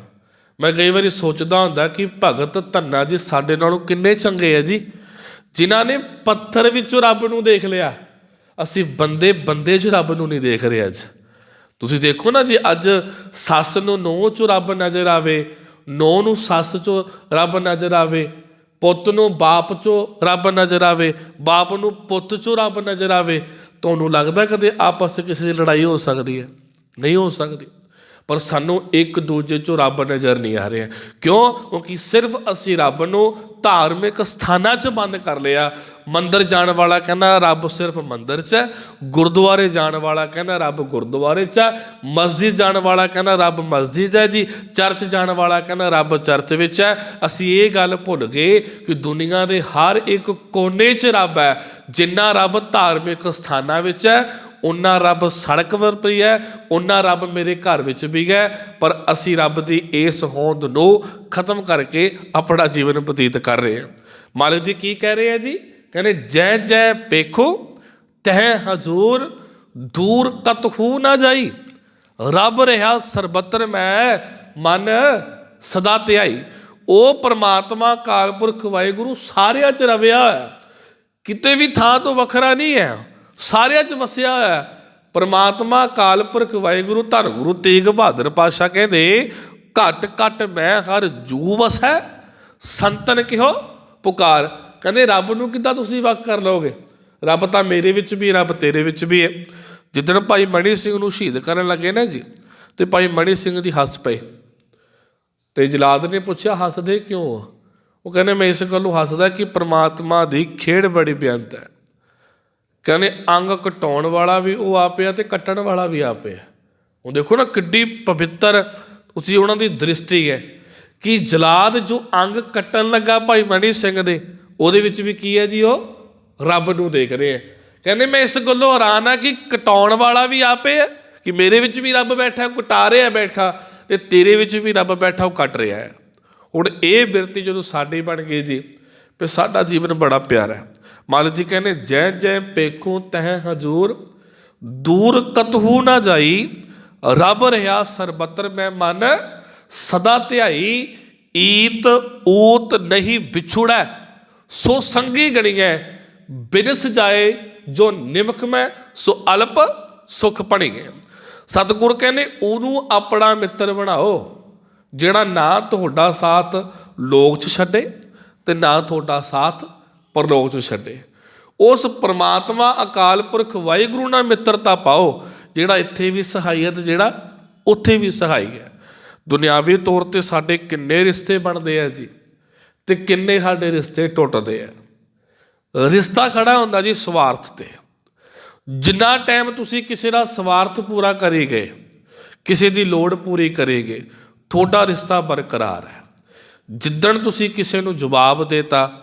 ਮੈਂ ਕਈ ਵਾਰੀ ਸੋਚਦਾ ਹੁੰਦਾ ਕਿ ਭਗਤ ਧੰਨਾ ਜੀ ਸਾਡੇ ਨਾਲੋਂ ਕਿੰਨੇ ਚੰਗੇ ਆ ਜੀ। ਜਿਨ੍ਹਾਂ ਨੇ ਪੱਥਰ ਵਿੱਚੋਂ ਰੱਬ ਨੂੰ ਦੇਖ ਲਿਆ। ਅਸੀਂ ਬੰਦੇ ਬੰਦੇ 'ਚ ਰੱਬ ਨੂੰ ਨਹੀਂ ਦੇਖ ਰਹੇ ਅੱਜ। ਤੁਸੀਂ ਦੇਖੋ ਨਾ ਜੀ, ਅੱਜ ਸੱਸ ਨੂੰ ਨੂੰਹ 'ਚ ਰੱਬ ਨਜ਼ਰ ਆਵੇ। ਨੂੰਹ ਨੂੰ ਸੱਸ 'ਚੋਂ ਰੱਬ ਨਜ਼ਰ ਆਵੇ, ਪੁੱਤ ਨੂੰ ਬਾਪ 'ਚੋਂ ਰੱਬ ਨਜ਼ਰ ਆਵੇ, ਬਾਪ ਨੂੰ ਪੁੱਤ 'ਚੋਂ ਰੱਬ ਨਜ਼ਰ ਆਵੇ ਤੁਹਾਨੂੰ ਲੱਗਦਾ ਕਦੇ ਆਪਸ 'ਚ ਕਿਸੇ ਦੀ ਲੜਾਈ ਹੋ ਸਕਦੀ ਹੈ। ਨਹੀਂ ਹੋ ਸਕਦੀ। ਪਰ ਸਾਨੂੰ ਇੱਕ ਦੂਜੇ 'ਚੋਂ ਰੱਬ ਨਜ਼ਰ ਨਹੀਂ ਆ ਰਿਹਾ। ਕਿਉਂ? ਕਿਉਂਕਿ ਸਿਰਫ ਅਸੀਂ ਰੱਬ ਨੂੰ ਧਾਰਮਿਕ ਸਥਾਨਾਂ 'ਚ ਬੰਦ ਕਰ ਲਿਆ। ਮੰਦਰ ਜਾਣ ਵਾਲਾ ਕਹਿੰਦਾ ਰੱਬ ਸਿਰਫ ਮੰਦਰ 'ਚ ਹੈ। ਗੁਰਦੁਆਰੇ ਜਾਣ ਵਾਲਾ ਕਹਿੰਦਾ ਰੱਬ ਗੁਰਦੁਆਰੇ 'ਚ ਹੈ। ਮਸਜਿਦ ਜਾਣ ਵਾਲਾ ਕਹਿੰਦਾ ਰੱਬ ਮਸਜਿਦ ਹੈ ਜੀ। ਚਰਚ ਜਾਣ ਵਾਲਾ ਕਹਿੰਦਾ ਰੱਬ ਚਰਚ ਵਿੱਚ ਹੈ। ਅਸੀਂ ਇਹ ਗੱਲ ਭੁੱਲ ਗਏ ਕਿ ਦੁਨੀਆ ਦੇ ਹਰ ਇੱਕ ਕੋਨੇ 'ਚ ਰੱਬ ਹੈ। ਜਿੰਨਾ ਰੱਬ ਧਾਰਮਿਕ ਸਥਾਨਾਂ ਵਿੱਚ ਹੈ ਉਹਨਾਂ ਰੱਬ ਸੜਕ ਵਰ ਵੀ ਹੈ, ਉਹਨਾਂ ਰੱਬ ਮੇਰੇ ਘਰ ਵਿੱਚ ਵੀ ਹੈ, ਪਰ ਅਸੀਂ ਰੱਬ ਦੀ ਇਸ ਹੋਂਦ ਨੂੰ ਖਤਮ ਕਰਕੇ ਆਪਣਾ ਜੀਵਨ ਬਤੀਤ ਕਰ ਰਹੇ ਹਾਂ। ਮਾਲਕ ਜੀ ਕੀ ਕਹਿ ਰਹੇ ਆ ਜੀ? ਕਹਿੰਦੇ, ਜੈ ਜੈ ਪੇਖੋ ਤਹ ਹਜ਼ੂਰ, ਦੂਰ ਕਤ ਹੂ ਨਾ ਜਾਈ। ਰੱਬ ਰਹਾ ਸਰਬੱਤਰ ਮੈਂ, ਮਨ ਸਦਾ ਧਿਆਈ। ਉਹ ਪ੍ਰਮਾਤਮਾ, ਕਾਲਪੁਰਖ, ਵਾਹਿਗੁਰੂ ਸਾਰਿਆਂ 'ਚ ਰਵਿਆ ਹੈ ਕਿਤੇ ਵੀ ਥਾਂ ਤੋਂ ਵੱਖਰਾ ਨਹੀਂ ਹੈ। ਸਾਰਿਆਂ 'ਚ ਵਸਿਆ ਹੋਇਆ ਪਰਮਾਤਮਾ ਕਾਲ ਪੁਰਖ, ਵਾਹਿਗੁਰੂ, ਧੰਨ ਗੁਰੂ, ਤੇਗ ਬਹਾਦਰ ਪਾਸ਼ਾ ਕਹਿੰਦੇ, ਘਟ ਘਟ ਮੈਂ ਹਰ ਜੂ ਵਸੈ, ਸੰਤਨ ਕਿਹੋ? ਪੁਕਾਰ। ਕਹਿੰਦੇ, ਰੱਬ ਨੂੰ ਕਿੱਦਾਂ ਤੁਸੀਂ ਵੱਖ ਕਰ ਲਓਗੇ? ਰੱਬ ਤਾਂ ਮੇਰੇ ਵਿੱਚ ਵੀ ਰੱਬ ਤੇਰੇ ਵਿੱਚ ਵੀ ਹੈ। ਜਿੱਦਣ ਭਾਈ ਮਣੀ ਸਿੰਘ ਨੂੰ ਸ਼ਹੀਦ ਕਰਨ ਲੱਗੇ ਨਾ ਜੀ, ਤੇ ਭਾਈ ਮਣੀ ਸਿੰਘ ਜੀ ਹੱਸ ਪਏ। ਤੇ ਜਲਾਦ ਨੇ ਪੁੱਛਿਆ, ਹੱਸਦੇ ਕਿਉਂ ਆ ਉਹ ਕਹਿੰਦੇ, ਮੈਂ ਇਸ ਗੱਲੋਂ ਹੱਸਦਾ ਕਿ ਪ੍ਰਮਾਤਮਾ ਦੀ ਖੇਡ ਬੜੀ ਬੇਅੰਤ ਹੈ। ਕਹਿੰਦੇ ਅੰਗ ਕਟਾਉਣ ਵਾਲਾ ਵੀ ਉਹ ਆਪੇ ਆ ਤੇ ਕੱਟਣ ਵਾਲਾ ਵੀ ਆਪੇ ਆ। ਉਹ ਦੇਖੋ ਨਾ ਕਿੱਡੀ ਪਵਿੱਤਰ ਤੁਸੀਂ ਉਹਨਾਂ ਦੀ ਦ੍ਰਿਸ਼ਟੀ ਹੈ। ਕਿ ਜਲਾਦ ਜੋ ਅੰਗ ਕੱਟਣ ਲੱਗਾ ਭਾਈ ਮਣੀ ਸਿੰਘ ਦੇ, ਉਹਦੇ ਵਿੱਚ ਵੀ ਕੀ ਹੈ ਜੀ ਉਹ? ਰੱਬ ਨੂੰ ਦੇਖ ਰਹੇ ਹੈ ਕਹਿੰਦੇ ਮੈਂ ਇਸ ਗੱਲੋਂ ਹੈਰਾਨ ਆ ਕਿ ਕਟਾਉਣ ਵਾਲਾ ਵੀ ਆਪੇ ਹੈ ਕਿ ਮੇਰੇ ਵਿੱਚ ਵੀ ਰੱਬ ਬੈਠਾ ਕਟਾ ਰਿਹਾ ਬੈਠਾ ਤੇ ਤੇਰੇ ਵਿੱਚ ਵੀ ਰੱਬ ਬੈਠਾ, ਉਹ ਕੱਟ ਰਿਹਾ ਹੈ। ਹੁਣ ਇਹ ਬਿਰਤੀ ਜਦੋਂ ਸਾਡੀ ਬਣ ਗਈ ਜੀ ਵੀ ਸਾਡਾ ਜੀਵਨ ਬੜਾ ਪਿਆਰਾ ਹੈ। ਮਾਲਕ ਜੀ ਕਹਿੰਦੇ, ਜੈ ਜੈ ਪੇਖੂ ਤਹ ਹਜੂਰ, ਦੂਰ ਕਤਹੂ ਨਾ ਜਾਈ, ਰੱਬ ਰਹਾ ਸਰਬਤਰ ਮੈਂ ਮਨ, ਸਦਾ ਧਿਆਈ, ਈਤ ਊਤ ਨਹੀਂ ਵਿਛੁੜੈ। ਸੋ ਸੰਗੀ ਗਣੀਐ, ਬਿਨਸ ਜਾਏ ਜੋ ਨਿਮਕ ਮੈਂ, ਸੋ ਅਲਪ ਸੁਖ ਪਣੀਏ ਸਤਿਗੁਰ ਕਹਿੰਦੇ, ਉਹਨੂੰ ਆਪਣਾ ਮਿੱਤਰ ਬਣਾਓ, ਜਿਹੜਾ ਨਾ ਤੁਹਾਡਾ ਸਾਥ ਲੋਕ 'ਚ ਛੱਡੇ। ਤੇ ਨਾ ਤੁਹਾਡਾ ਸਾਥ ਪਰਲੋਕ 'ਚ ਛੱਡੇ। ਉਸ ਪ੍ਰਮਾਤਮਾ ਅਕਾਲ ਪੁਰਖ ਵਾਹਿਗੁਰੂ ਨਾਲ ਮਿੱਤਰਤਾ ਪਾਓ, ਜਿਹੜਾ ਇੱਥੇ ਵੀ ਸਹਾਇਤ ਜਿਹੜਾ ਉੱਥੇ ਵੀ ਸਹਾਈ ਹੈ। ਦੁਨਿਆਵੀ ਤੌਰ ਤੇ ਸਾਡੇ ਕਿੰਨੇ ਰਿਸ਼ਤੇ ਬਣਦੇ ਆ ਜੀ ਤੇ ਕਿੰਨੇ ਸਾਡੇ ਰਿਸ਼ਤੇ ਟੁੱਟਦੇ ਆ। ਰਿਸ਼ਤਾ ਖੜਾ ਹੁੰਦਾ ਜੀ ਸਵਾਰਥ ਤੇ। ਜਿੰਨਾ ਟਾਈਮ ਤੁਸੀਂ ਕਿਸੇ ਦਾ ਸਵਾਰਥ ਪੂਰਾ ਕਰੇਗੇ, ਕਿਸੇ ਦੀ ਲੋੜ ਪੂਰੀ ਕਰੇਗੇ, ਤੁਹਾਡਾ ਰਿਸ਼ਤਾ ਬਰਕਰਾਰ ਹੈ। ਜਿੱਦਣ ਤੁਸੀਂ ਕਿਸੇ ਨੂੰ ਜਵਾਬ ਦੇਤਾ,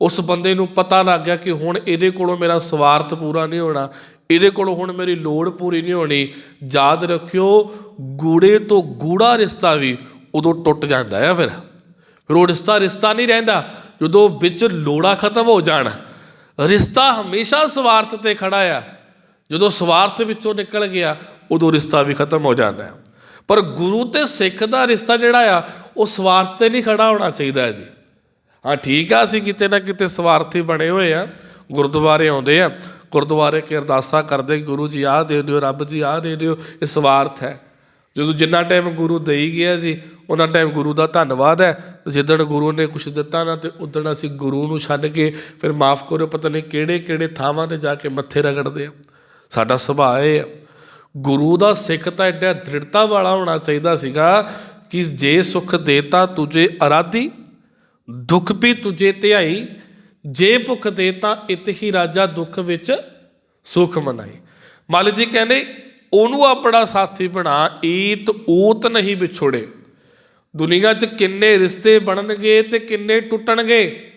ਉਸ ਬੰਦੇ ਨੂੰ ਪਤਾ ਲੱਗ ਗਿਆ ਕਿ ਹੁਣ ਇਹਦੇ ਕੋਲੋਂ ਮੇਰਾ ਸਵਾਰਥ ਪੂਰਾ ਨਹੀਂ ਹੋਣਾ, ਇਹਦੇ ਕੋਲੋਂ ਹੁਣ ਮੇਰੀ ਲੋੜ ਪੂਰੀ ਨਹੀਂ ਹੋਣੀ। ਯਾਦ ਰੱਖਿਓ, ਗੂੜੇ ਤੋਂ ਗੂੜਾ ਰਿਸ਼ਤਾ ਵੀ ਉਦੋਂ ਟੁੱਟ ਜਾਂਦਾ ਹੈ ਫਿਰ। ਫਿਰ ਉਹ ਰਿਸ਼ਤਾ ਰਿਸ਼ਤਾ ਨਹੀਂ ਰਹਿੰਦਾ, ਜਦੋਂ ਵਿੱਚ ਲੋੜਾ ਖਤਮ ਹੋ ਜਾਣ। ਰਿਸ਼ਤਾ ਹਮੇਸ਼ਾ ਸਵਾਰਥ ਤੇ ਖੜਾ ਆ। ਜਦੋਂ ਸਵਾਰਥ ਵਿੱਚੋਂ ਨਿਕਲ ਗਿਆ, ਉਦੋਂ ਰਿਸ਼ਤਾ ਵੀ ਖਤਮ ਹੋ ਜਾਂਦਾ ਹੈ ਪਰ ਗੁਰੂ ਤੇ ਸਿੱਖ ਦਾ ਰਿਸ਼ਤਾ ਜਿਹੜਾ ਆ, ਉਹ ਸਵਾਰਥ ਤੇ ਨਹੀਂ ਖੜਾ ਹੋਣਾ ਚਾਹੀਦਾ ਜੀ। ਹਾਂ, ਠੀਕ ਆ, ਅਸੀਂ ਕਿਤੇ ਨਾ ਕਿਤੇ ਸਵਾਰਥੀ ਬਣੇ ਹੋਏ ਆ, ਗੁਰਦੁਆਰੇ ਆਉਂਦੇ ਆ। ਗੁਰਦੁਆਰੇ ਕੇ ਅਰਦਾਸਾਂ ਕਰਦੇ ਗੁਰੂ ਜੀ ਆਹ ਦੇ ਦਿਓ, ਰੱਬ ਜੀ ਆਹ ਦੇ ਦਿਓ, ਇਹ ਸਵਾਰਥ ਹੈ। ਜਦੋਂ ਜਿੰਨਾ ਟਾਈਮ ਗੁਰੂ ਦੇਈ ਗਿਆ ਸੀ ਉਹਨਾਂ ਟਾਈਮ ਗੁਰੂ ਦਾ ਧੰਨਵਾਦ ਹੈ। ਜਿੱਦਣ ਗੁਰੂ ਨੇ ਕੁਝ ਦਿੱਤਾ ਨਾ, ਤੇ ਉਦਣ ਅਸੀਂ ਗੁਰੂ ਨੂੰ ਛੱਡ ਕੇ ਫਿਰ ਮਾਫ ਕਰੋ ਪਤਾ ਨਹੀਂ ਕਿਹੜੇ ਕਿਹੜੇ ਥਾਵਾਂ ਤੇ ਜਾ ਕੇ ਮੱਥੇ ਰਗੜਦੇ ਆ। ਸਾਡਾ ਸੁਭਾਅ ਇਹ ਆ। ਗੁਰੂ ਦਾ ਸਿੱਖ ਤਾਂ ਐਡਾ ਦ੍ਰਿੜਤਾ ਵਾਲਾ ਹੋਣਾ ਚਾਹੀਦਾ ਸੀਗਾ ਕਿ ਜੇ ਸੁਖ ਦੇਤਾ ਤੁਝੇ ਅਰਾਧੀ, ਦੁੱਖ ਵੀ ਤੁਝੇ ਧਿਆਈ, ਜੇ ਭੁੱਖ ਦੇ ਤਾਂ ਇਤ ਹੀ ਰਾਜਾ ਦੁੱਖ ਵਿੱਚ ਸੁਖ ਮਨਾਈ। ਮਾਲਿਕ ਜੀ ਕਹਿੰਦੇ, ਉਹਨੂੰ ਆਪਣਾ ਸਾਥੀ ਬਣਾ, ਈਤ ਊਤ ਨਹੀਂ ਵਿਛੋੜੇ। ਦੁਨੀਆ 'ਚ ਕਿੰਨੇ ਰਿਸ਼ਤੇ ਬਣਨਗੇ ਤੇ ਕਿੰਨੇ ਟੁੱਟਣਗੇ,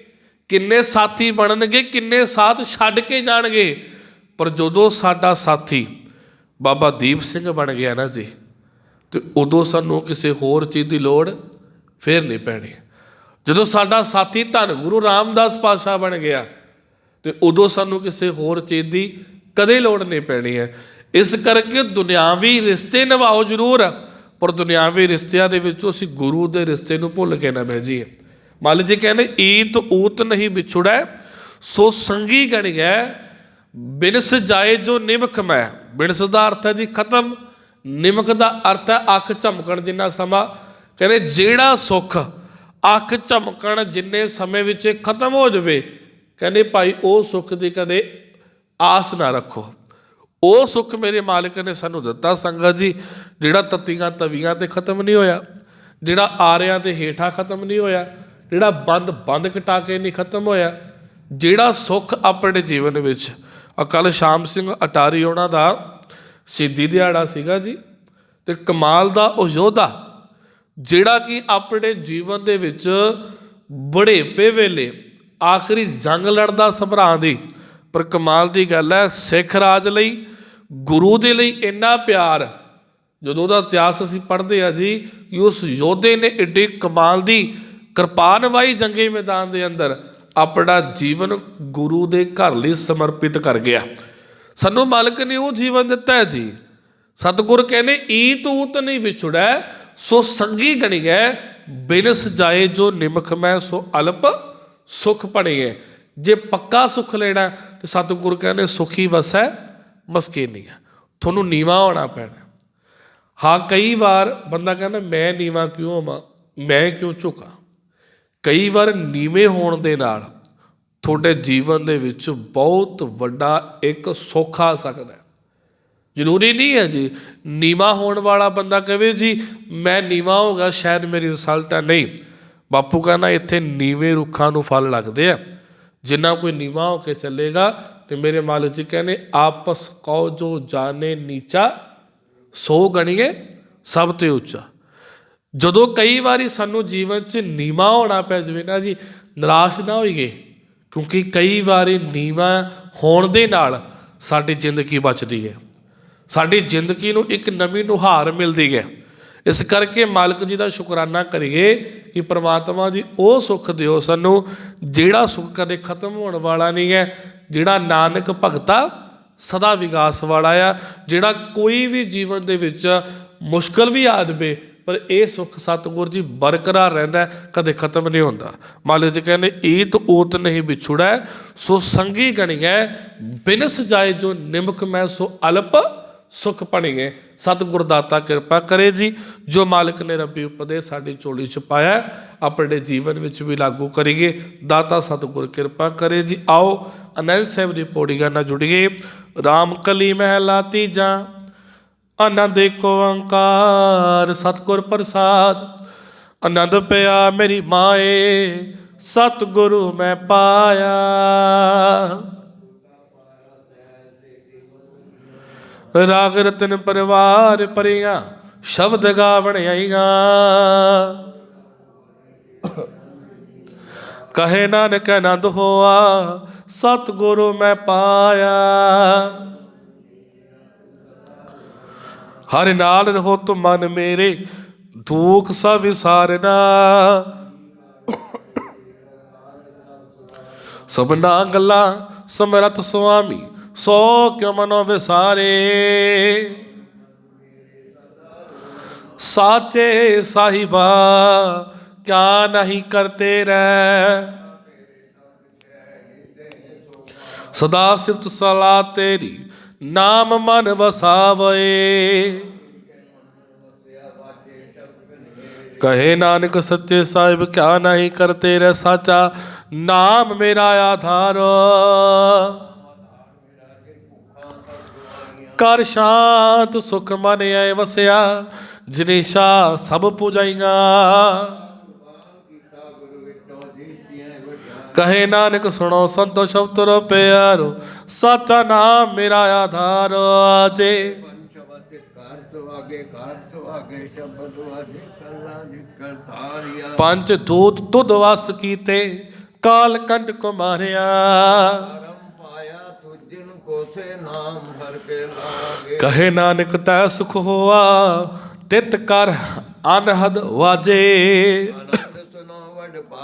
ਕਿੰਨੇ ਸਾਥੀ ਬਣਨਗੇ, ਕਿੰਨੇ ਸਾਥ ਛੱਡ ਕੇ ਜਾਣਗੇ, ਪਰ ਜਦੋਂ ਸਾਡਾ ਸਾਥੀ ਬਾਬਾ ਦੀਪ ਸਿੰਘ ਬਣ ਗਿਆ ਨਾ ਜੀ, ਤੇ ਉਦੋਂ ਸਾਨੂੰ ਕਿਸੇ ਹੋਰ ਚੀਜ਼ ਦੀ ਲੋੜ ਫੇਰ ਨਹੀਂ ਪੈਣੀ। ਜਦੋਂ ਸਾਡਾ ਸਾਥੀ ਧੰਨ ਗੁਰੂ ਰਾਮਦਾਸ ਪਾਸ਼ਾ ਬਣ ਗਿਆ, ਤੇ ਉਦੋਂ ਸਾਨੂੰ ਕਿਸੇ ਹੋਰ ਚੀਜ਼ ਦੀ ਕਦੇ ਲੋੜ ਨਹੀਂ ਪੈਣੀ ਹੈ। ਇਸ ਕਰਕੇ ਦੁਨਿਆਵੀ ਰਿਸ਼ਤੇ ਨਿਭਾਓ ਜ਼ਰੂਰ, ਪਰ ਦੁਨਿਆਵੀ ਰਿਸ਼ਤਿਆਂ ਦੇ ਵਿੱਚੋਂ ਅਸੀਂ ਗੁਰੂ ਦੇ ਰਿਸ਼ਤੇ ਨੂੰ ਭੁੱਲ ਕੇ ਨਾ ਬਹਿ ਜਾਈਏ। ਮੱਲ ਜੀ ਕਹਿੰਦੇ, ਈਤ ਊਤ ਨਹੀਂ ਵਿਛੜੈ, ਸੋ ਸੰਗੀ ਗਣ ਗਿਆ ਬਿਨਸ ਜਾਏ ਜੋ ਨਿਮਖ ਮੈਂ, ਬਿਨਸ ਦਾ ਅਰਥ ਹੈ ਜੀ ਖਤਮ ਨਿਮਕ ਦਾ ਅਰਥ ਹੈ ਅੱਖ ਝਮਕਣ ਜਿੰਨਾ ਸਮਾਂ। ਕਹਿੰਦੇ ਜਿਹੜਾ ਸੁੱਖ ਅੱਖ ਝਮਕਣ ਜਿੰਨੇ ਸਮੇਂ ਵਿੱਚ ਖਤਮ ਹੋ ਜਾਵੇ, ਕਹਿੰਦੇ ਭਾਈ ਉਹ ਸੁੱਖ ਦੀ ਕਦੇ ਆਸ ਨਾ ਰੱਖੋ। ਉਹ ਸੁੱਖ ਮੇਰੇ ਮਾਲਕ ਨੇ ਸਾਨੂੰ ਦਿੱਤਾ ਸੰਗਤ ਜੀ, ਜਿਹੜਾ ਤਤੀਆਂ ਤਵੀਆਂ ਤੇ ਖਤਮ ਨਹੀਂ ਹੋਇਆ, ਜਿਹੜਾ ਆਰਿਆਂ ਦੇ ਹੇਠਾਂ ਖਤਮ ਨਹੀਂ ਹੋਇਆ, ਜਿਹੜਾ ਬੰਦ ਬੰਦ ਕਟਾ ਕੇ ਨਹੀਂ ਖਤਮ ਹੋਇਆ, ਜਿਹੜਾ ਸੁੱਖ ਆਪਣੇ ਜੀਵਨ ਵਿੱਚ ਅਕਲ ਸ਼ਾਮ ਸਿੰਘ ਅਟਾਰੀ ਉਹਨਾਂ ਦਾ ਸ਼ਹੀਦੀ ਦਿਹਾੜਾ ਸੀਗਾ ਜੀ ਤੇ ਕਮਾਲ ਦਾ ਉਹ ਯੋਧਾ ਜਿਹੜਾ ਕਿ ਆਪਣੇ ਜੀਵਨ ਦੇ ਵਿੱਚ ਬੜੇਪੇ ਵੇਲੇ ਆਖਰੀ ਜੰਗ ਲੜਦਾ ਸਭਰਾਂ ਦੀ, ਪਰ ਕਮਾਲ ਦੀ ਗੱਲ ਹੈ, ਸਿੱਖ ਰਾਜ ਲਈ, ਗੁਰੂ ਦੇ ਲਈ ਇੰਨਾ ਪਿਆਰ, ਜਦੋਂ ਉਹਦਾ ਇਤਿਹਾਸ ਅਸੀਂ ਪੜ੍ਹਦੇ ਆ ਜੀ, ਕਿ ਉਸ ਯੋਧੇ ਨੇ ਏਡੇ ਕਮਾਲ ਦੀ ਕਿਰਪਾਨ ਵਾਈ ਜੰਗੀ ਮੈਦਾਨ ਦੇ ਅੰਦਰ ਆਪਣਾ ਜੀਵਨ ਗੁਰੂ ਦੇ ਘਰ ਲਈ ਸਮਰਪਿਤ ਕਰ ਗਿਆ। ਸਾਨੂੰ ਮਾਲਕ ਨੇ ਉਹ ਜੀਵਨ ਦਿੱਤਾ ਹੈ ਜੀ। ਸਤਿਗੁਰ ਕਹਿੰਦੇ, ਈ ਤੂਤ ਨਹੀਂ ਵਿਛੜੈ, ਸੋ ਸੰਗੀ ਗਣੀ ਹੈ ਬਿਨਸ ਜਾਏ ਜੋ ਨਿਮਖ ਮੈਂ, ਸੋ ਅਲਪ ਸੁਖ ਪੜੀਏ ਜੇ ਪੱਕਾ ਸੁਖ ਲੈਣਾ, ਤੇ ਸਤਿਗੁਰ ਕਹਿੰਦੇ, ਸੁਖੀ ਵਸੈ ਮਸਕੀਨੀ ਹੈ ਤੁਹਾਨੂੰ ਨੀਵਾ ਹੋਣਾ ਪੈਣਾ ਹਾਂ, ਕਈ ਵਾਰ ਬੰਦਾ ਕਹਿੰਦਾ, ਮੈਂ ਨੀਵਾ ਕਿਉਂ ਹੋਵਾਂ ਮੈਂ ਕਿਉਂ ਝੁਕਾਂ? ਕਈ ਵਾਰ ਨੀਵੇਂ ਹੋਣ ਦੇ ਨਾਲ ਤੁਹਾਡੇ ਜੀਵਨ ਦੇ ਵਿੱਚ ਬਹੁਤ ਵੱਡਾ ਇੱਕ ਸੁੱਖ ਆ ਸਕਦਾ ਹੈ। ਜ਼ਰੂਰੀ ਨਹੀਂ ਹੈ ਜੀ, ਨੀਵਾ ਹੋਣ ਵਾਲਾ ਬੰਦਾ ਕਹੇ ਜੀ, ਮੈਂ ਨੀਵਾ ਹੋਗਾ ਸ਼ਾਇਦ ਮੇਰੀ ਰਿਸਲਟ ਹੈ ਨਹੀਂ, ਬਾਪੂ ਕਹਿੰਦਾ ਇੱਥੇ ਨੀਵੇਂ ਰੁੱਖਾਂ ਨੂੰ ਫਲ ਲੱਗਦੇ ਆ। ਜਿੰਨਾ ਕੋਈ ਨੀਵਾ ਹੋ ਕੇ ਚੱਲੇਗਾ ਤੇ ਮੇਰੇ ਮਾਲਕ ਜੀ ਕਹਿੰਦੇ, ਆਪਸ ਕਉ ਜੋ ਜਾਣੇ ਨੀਚਾ, ਸੋ ਗਣੀਏ ਸਭ ਤੇ ਉੱਚਾ। ਜਦੋਂ ਕਈ ਵਾਰੀ ਸਾਨੂੰ ਜੀਵਨ 'ਚ ਨੀਵਾ ਹੋਣਾ ਪੈ ਜਾਵੇ ਨਾ ਜੀ, ਨਿਰਾਸ਼ ਨਾ ਹੋਈਏ, ਕਿਉਂਕਿ ਕਈ ਵਾਰੀ ਨੀਵਾ ਹੋਣ ਦੇ ਨਾਲ ਸਾਡੀ ਜ਼ਿੰਦਗੀ ਬਚਦੀ ਹੈ। ਸਾਡੀ ਜ਼ਿੰਦਗੀ ਨੂੰ ਇੱਕ ਨਵੀਂ ਨੁਹਾਰ ਮਿਲਦੀ ਹੈ। ਇਸ ਕਰਕੇ ਮਾਲਕ ਜੀ ਦਾ ਸ਼ੁਕਰਾਨਾ ਕਰੀਏ ਕਿ ਪ੍ਰਮਾਤਮਾ ਜੀ ਉਹ ਸੁੱਖ ਦਿਓ ਸਾਨੂੰ, ਜਿਹੜਾ ਸੁੱਖ ਕਦੇ ਖਤਮ ਹੋਣ ਵਾਲਾ ਨਹੀਂ ਹੈ, ਜਿਹੜਾ ਨਾਨਕ ਭਗਤਾ ਸਦਾ ਵਿਕਾਸ ਵਾਲਾ ਆ, ਜਿਹੜਾ ਕੋਈ ਵੀ ਜੀਵਨ ਦੇ ਵਿੱਚ ਮੁਸ਼ਕਲ ਵੀ ਆ ਜਾਵੇ ਪਰ ਇਹ ਸੁੱਖ ਸਤਿਗੁਰ ਜੀ ਬਰਕਰਾਰ ਰਹਿੰਦਾ ਕਦੇ ਖਤਮ ਨਹੀਂ ਹੁੰਦਾ। ਮਾਲਕ ਜੀ ਕਹਿੰਦੇ, ਈਤ ਊਤ ਨਹੀਂ ਵਿਛੜੈ, ਸੋ ਸੰਗੀ ਗਣੀਐ ਬਿਨਸ ਜਾਏ ਜੋ ਨਿਮਕ ਮੈਂ, ਸੋ ਅਲਪ ਸੁਖ ਪਣੀਏ ਸਤਿਗੁਰ ਦਾਤਾ ਕਿਰਪਾ ਕਰੇ ਜੀ, ਜੋ ਮਾਲਕ ਨੇ ਰੱਬੀ ਉਪਦੇ ਸਾਡੀ ਚੋਲੀ ਚ ਪਾਇਆ ਆਪਣੇ ਜੀਵਨ ਵਿੱਚ ਵੀ ਲਾਗੂ ਕਰੀਏ। ਦਾਤਾ ਸਤਿਗੁਰ ਕਿਰਪਾ ਕਰੇ ਜੀ। ਆਓ, ਅਨੰਦ ਸਾਹਿਬ ਦੀ ਪੌੜੀਆਂ ਨਾਲ ਜੁੜੀਏ। ਰਾਮ ਕਲੀ ਮਹਿਲਾ ਤੀਜਾ ਆਨੰਦ ਏਕ ਓੰਕਾਰ, ਸਤਿਗੁਰ ਪ੍ਰਸਾਦ। ਆਨੰਦ ਪਿਆ ਮੇਰੀ ਮਾਏ, ਸਤਿਗੁਰੂ ਮੈਂ ਪਾਇਆ। ਰਾਗ ਰਤਨ ਪਰਿਵਾਰ ਪਰਿਆ ਸ਼ਬਦ ਗਾਵਣ ਆਈਆਂ। ਕਹੇ ਨਾਨਕ ਆਨੰਦ ਹੋਆ, ਸਤਿਗੁਰੂ ਮੈਂ ਪਾਇਆ। ਹਰ ਨਾਲ ਰਹੋ ਤੁਮ ਮਨ ਮੇਰੇ, ਦੁਖ ਸਭ ਵਿਸਾਰਨਾ। ਸਭਨਾ ਗੱਲਾਂ ਸਮਰਤ ਸੁਆਮੀ, ਸੋ ਕਿਉ ਮਨੋ ਵਿਸਾਰੇ। ਸਾਚੇ ਸਾਹਿਬਾ, ਕਿਆ ਨਹੀਂ ਕਰਤੇ ਰਹਿ। ਸਦਾ ਸਿਫਤ ਸਲਾਹ ਤੇਰੀ ਨਾਮ ਮਨ ਵਸਾਵੇ। ਕਹੇ ਨਾਨਕ ਸੱਚੇ ਸਾਹਿਬ, ਕਿਆ ਨਹੀਂ ਕਰਤੇ ਰਹਿ ਸਾਚਾ? ਨਾਮ ਮੇਰਾ ਆਧਾਰ। ਕਰ ਸ਼ਾਂਤ ਸੁਖ ਮਨ ਆਏ ਵਸਿਆ ਜਿਨੇਸ਼ਾ ਸਭ ਪੁਜਾਈਆਂ। ਕਹੇ ਨਾਨਕ ਸੁਣੋ ਸੰਤੋ ਸ਼ਬਦ ਰੋ ਪਿਆਰੋ, ਸਾਚਾ ਨਾਮ ਮੇਰਾ ਆਧਾਰ ਜੇ ਪੰਜ ਦੂਤ ਤੁਧ ਵਸ ਕੀਤੇ, ਕਾਲ ਕੰਡ ਕੋ ਮਾਰਿਆ ਕਹੇ ਨਾਨਕ ਤੈ ਸੁਖ ਹੋਆ, ਤਿਤ ਕਰ ਅਨਹਦ ਵਾਜੇ।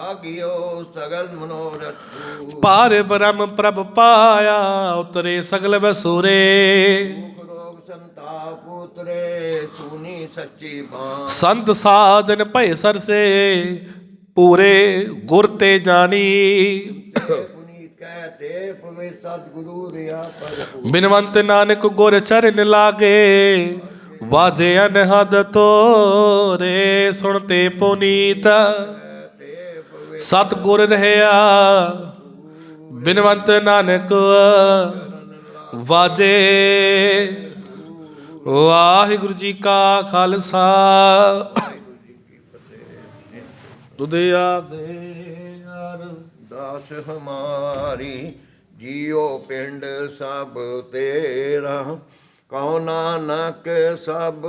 ਵਡ ਭਾਗਿਓ ਸਗਲ ਮਨੋਰਥ ਪੂਰ। ਪਾਰ ਬ੍ਰਹਮ ਪ੍ਰਭ ਪਾਇਆ ਉਤਰੇ ਸਗਲ ਵਸੂਰੇ ਦੁਖ ਰੋਗ ਸੰਤਾਪ ਉਤਰੇ ਸੁਨੀ ਸੱਚੀ ਬਾਣ ਸੰਤ ਸਾਜਨ ਭੈ ਸਰਸੇ ਪੂਰੇ ਗੁਰ ਤੇ ਜਾਣੀ ਪੁਨੀਤ ਕਹਿ ਤੇ ਪਵੇ ਸਤਿਗੁਰੂ ਰਿਆ ਬਿਨਵੰਤ ਨਾਨਕ ਗੁਰ ਚਰਨ ਲਾਗੇ ਵਾਜੇ ਰਹਿਆ, ਬਿਨਵੰਤ ਨਾਨਕ ਵਾਜੇ। ਵਾਹਿਗੁਰੂ ਜੀ ਕਾ ਖਾਲਸਾ। ਤੁਧਿਆ ਦੇ ਯਾਰ ਦਾਸ ਹਮਾਰੀ, ਜੀਓ ਪਿੰਡ ਸਭ ਤੇਰਾ। ਕਉ ਨਾਨਕ ਸਭ